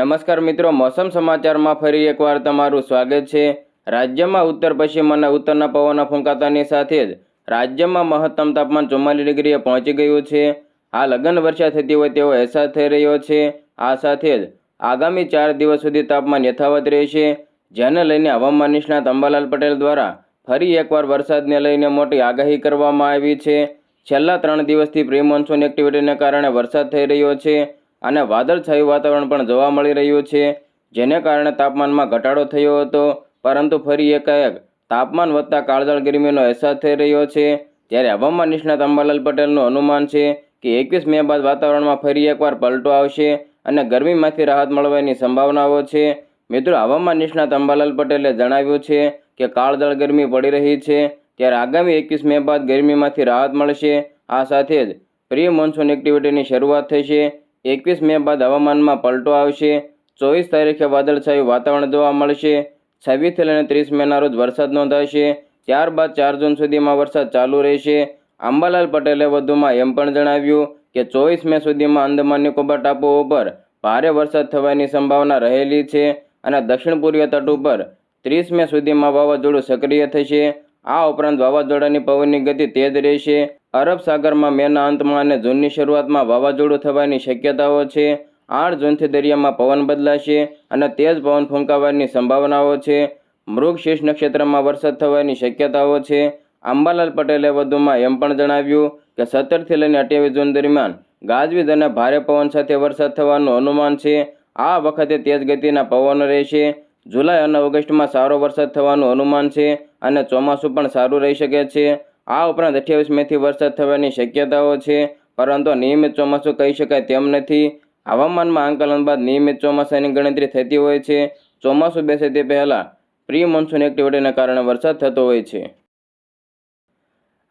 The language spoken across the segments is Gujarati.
નમસ્કાર મિત્રો, મોસમ સમાચારમાં ફરી એકવાર તમારું સ્વાગત છે. રાજ્યમાં ઉત્તર, પશ્ચિમ અને ઉત્તરના પવનો ફૂંકાતાની સાથે જ રાજ્યમાં મહત્તમ તાપમાન ચુમ્માલીસ ડિગ્રીએ પહોંચી ગયું છે. આ લગન વર્ષા થતી હોય તેવો અહેસાસ થઈ રહ્યો છે. આ સાથે જ આગામી ચાર દિવસ સુધી તાપમાન યથાવત રહેશે. જેને લઈને હવામાન નિષ્ણાત અંબાલાલ પટેલ દ્વારા ફરી એકવાર વરસાદને લઈને મોટી આગાહી કરવામાં આવી છે. છેલ્લા ત્રણ દિવસથી પ્રી મોન્સૂન એક્ટિવિટીને કારણે વરસાદ થઈ રહ્યો છે. અને વાદળછાયું વાતાવરણ પણ જોવા મળી રહ્યું છે, જેને કારણે તાપમાનમાં ઘટાડો થયો હતો. પરંતુ ફરી એકાએક તાપમાન વધતા કાળઝાળ ગરમીનો અહેસાસ થઈ રહ્યો છે. ત્યારે હવામાન નિષ્ણાત અંબાલાલ પટેલનું અનુમાન છે કે એકવીસ મે બાદ વાતાવરણમાં ફરી એકવાર પલટો આવશે અને ગરમીમાંથી રાહત મળવાની સંભાવનાઓ છે. મિત્રો, હવામાન નિષ્ણાત અંબાલાલ પટેલે જણાવ્યું છે કે કાળઝાળ ગરમી પડી રહી છે. ત્યારે આગામી એકવીસ મે બાદ ગરમીમાંથી રાહત મળશે. આ સાથે જ પ્રી મોન્સૂન એક્ટિવિટીની શરૂઆત થશે. એકવીસ મે બાદ હવામાનમાં પલટો આવશે. ચોવીસ તારીખે વાદળછાયું વાતાવરણ જોવા મળશે. છવ્વીસથી લઈને ત્રીસ મેના રોજ વરસાદ નોંધાશે. ત્યારબાદ ચાર જૂન સુધીમાં વરસાદ ચાલુ રહેશે. અંબાલાલ પટેલે વધુમાં એમ પણ જણાવ્યું કે ચોવીસ મે સુધીમાં અંદમાન નિકોબાર ટાપુઓ ઉપર ભારે વરસાદ થવાની સંભાવના રહેલી છે અને દક્ષિણ પૂર્વીય તટ ઉપર ત્રીસ મે સુધીમાં વાવાઝોડું સક્રિય થશે. આ ઉપરાંત વાવાઝોડાની પવનની ગતિ તેજ રહેશે. અરબ સાગરમાં મેના અંતમાં અને જૂનની શરૂઆતમાં વાવાઝોડું થવાની શક્યતાઓ છે. આઠ જૂનથી દરિયામાં પવન બદલાશે અને તેજ પવન ફૂંકાવાની સંભાવનાઓ છે. મૃગશીર્ષ નક્ષત્રમાં વરસાદ થવાની શક્યતાઓ છે. અંબાલાલ પટેલે વધુમાં એમ પણ જણાવ્યું કે સત્તરથી લઈને અઠ્યાવીસ જૂન દરમિયાન ગાજવીજ અને ભારે પવન સાથે વરસાદ થવાનું અનુમાન છે. આ વખતે તેજ ગતિના પવનો રહેશે. જુલાઈ અને ઓગસ્ટમાં સારો વરસાદ થવાનું અનુમાન છે અને ચોમાસું પણ સારું રહી શકે છે. આ ઉપરાંત અઠ્યાવીસ મેથી વરસાદ થવાની શક્યતાઓ છે, પરંતુ નિયમિત ચોમાસું કહી શકાય તેમ નથી. હવામાનમાં આંકલન બાદ નિયમિત ચોમાસાની ગણતરી થતી હોય છે. ચોમાસું બેસે તે પહેલાં પ્રી મોન્સૂન એક્ટિવિટીને કારણે વરસાદ થતો હોય છે.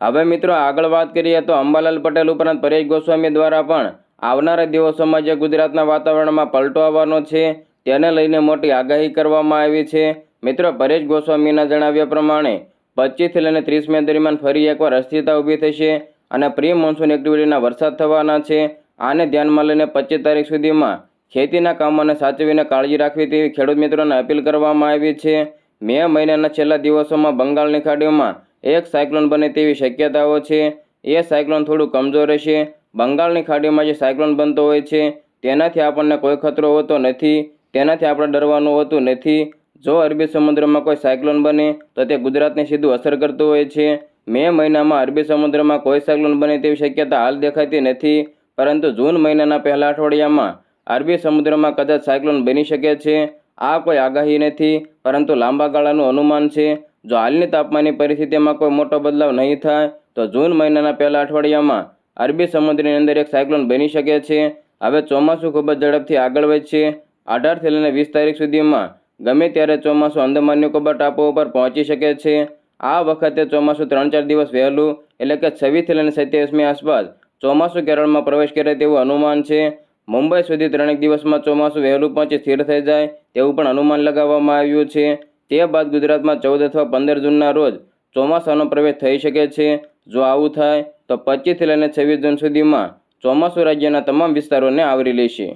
હવે મિત્રો આગળ વાત કરીએ તો અંબાલાલ પટેલ ઉપરાંત પરેશ ગોસ્વામી દ્વારા પણ આવનારા દિવસોમાં જે ગુજરાતના વાતાવરણમાં પલટો આવવાનો છે. તેને લઈને મોટી આગાહી કરવામાં આવી છે. મિત્રો પરેશ ગોસ્વામીના જણાવ્યા પ્રમાણે પચીસથી લઈને ત્રીસ મે દરમિયાન ફરી એકવાર અસ્થિરતા ઊભી થશે અને પ્રી મોન્સૂન એક્ટિવિટીના વરસાદ થવાના છે. આને ધ્યાનમાં લઈને પચીસ તારીખ સુધીમાં ખેતીના કામોને સાચવીને કાળજી રાખવી તેવી ખેડૂત મિત્રોને અપીલ કરવામાં આવી છે. મે મહિનાના છેલ્લા દિવસોમાં બંગાળની ખાડીઓમાં એક સાયક્લોન બને તેવી શક્યતાઓ છે. એ સાયક્લોન થોડું કમજોર રહેશે. બંગાળની ખાડીમાં જે સાયક્લોન બનતો હોય છે, તેનાથી આપણને કોઈ ખતરો હોતો નથી. તેનાથી આપણે ડરવાનું હોતું નથી. જો અરબી સમુદ્રમાં કોઈ સાયક્લોન બને, તો તે ગુજરાતને સીધું અસર કરતું હોય છે. મે મહિનામાં અરબી સમુદ્રમાં કોઈ સાયક્લોન બને તેવી શક્યતા હાલ દેખાતી નથી. પરંતુ જૂન મહિનાના પહેલા અઠવાડિયામાં અરબી સમુદ્રમાં કદાચ સાયક્લોન બની શકે છે. આ કોઈ આગાહી નથી, પરંતુ લાંબા ગાળાનું અનુમાન છે. જો હાલની તાપમાનની પરિસ્થિતિમાં કોઈ મોટો બદલાવ નહીં થાય, તો જૂન મહિનાના પહેલા અઠવાડિયામાં અરબી સમુદ્રની અંદર એક સાયક્લોન બની શકે છે. હવે ચોમાસું ખૂબ જ ઝડપથી આગળ વધશે. અઢારથી લઈને વીસ તારીખ સુધીમાં ગમે ત્યારે ચોમાસું અંદમાન નિકોબાર ટાપુઓ ઉપર પહોંચી શકે છે, આ વખતે ચોમાસું ત્રણ ચાર દિવસ વહેલું એટલે કે છવ્વીસથી લઈને સત્યાવીસમી આસપાસ ચોમાસું કેરળમાં પ્રવેશ કરે તેવું અનુમાન છે. મુંબઈ સુધી ત્રણેક દિવસમાં ચોમાસું વહેલું પહોંચી, સ્થિર થઈ જાય તેવું પણ અનુમાન લગાવવામાં આવ્યું છે. તે બાદ ગુજરાતમાં ચૌદ અથવા પંદર જૂનના રોજ ચોમાસાનો પ્રવેશ થઈ શકે છે. જો આવું થાય તો પચીસથી લઈને છવ્વીસ જૂન સુધીમાં ચોમાસું રાજ્યના તમામ વિસ્તારોને આવરી લેશે.